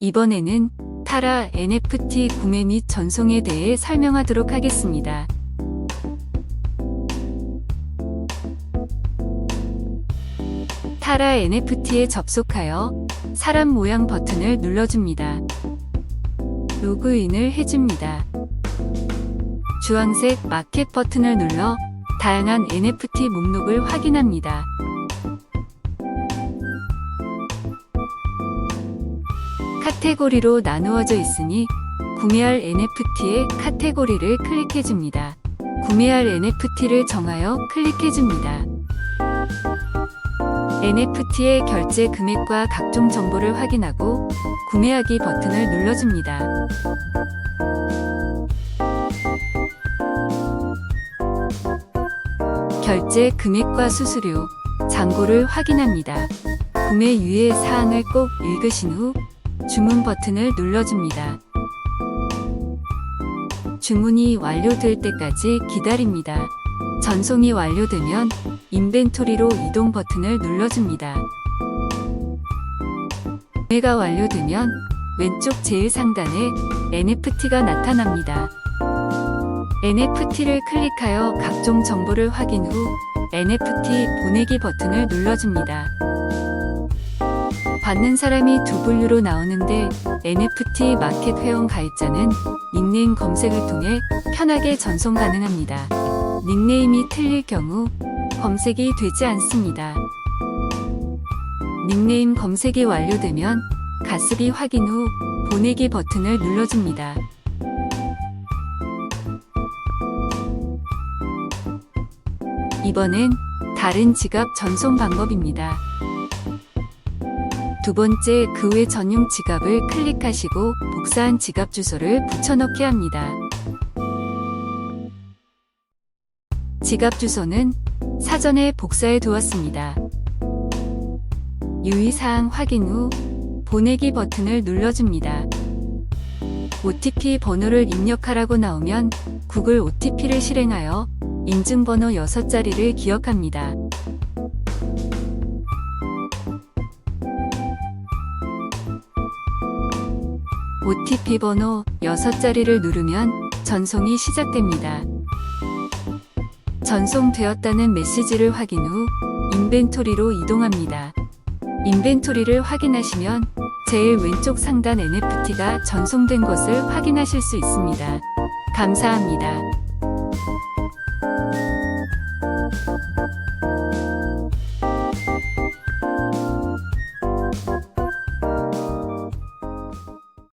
이번에는 타라 NFT 구매 및 전송에 대해 설명하도록 하겠습니다. 타라 NFT에 접속하여 사람 모양 버튼을 눌러줍니다. 로그인을 해줍니다. 주황색 마켓 버튼을 눌러 다양한 NFT 목록을 확인합니다. 카테고리로 나누어져 있으니 구매할 NFT의 카테고리를 클릭해줍니다. 구매할 NFT를 정하여 클릭해줍니다. NFT의 결제 금액과 각종 정보를 확인하고 구매하기 버튼을 눌러줍니다. 결제 금액과 수수료, 잔고를 확인합니다. 구매 유예 사항을 꼭 읽으신 후 주문 버튼을 눌러줍니다. 주문이 완료될 때까지 기다립니다. 전송이 완료되면 인벤토리로 이동 버튼을 눌러줍니다. 구매가 완료되면 왼쪽 제일 상단에 NFT가 나타납니다. NFT를 클릭하여 각종 정보를 확인 후 NFT 보내기 버튼을 눌러줍니다. 받는 사람이 두 분류로 나오는데 NFT 마켓 회원 가입자는 닉네임 검색을 통해 편하게 전송 가능합니다. 닉네임이 틀릴 경우 검색이 되지 않습니다. 닉네임 검색이 완료되면 가습기 확인 후 보내기 버튼을 눌러줍니다. 이번엔 다른 지갑 전송 방법입니다. 두 번째 그 외 전용 지갑을 클릭하시고 복사한 지갑 주소를 붙여넣기 합니다. 지갑 주소는 사전에 복사해 두었습니다. 유의사항 확인 후 보내기 버튼을 눌러줍니다. OTP 번호를 입력하라고 나오면 구글 OTP를 실행하여 인증번호 6자리를 기억합니다. OTP 번호 6자리를 누르면 전송이 시작됩니다. 전송되었다는 메시지를 확인 후 인벤토리로 이동합니다. 인벤토리를 확인하시면 제일 왼쪽 상단 NFT가 전송된 것을 확인하실 수 있습니다. 감사합니다.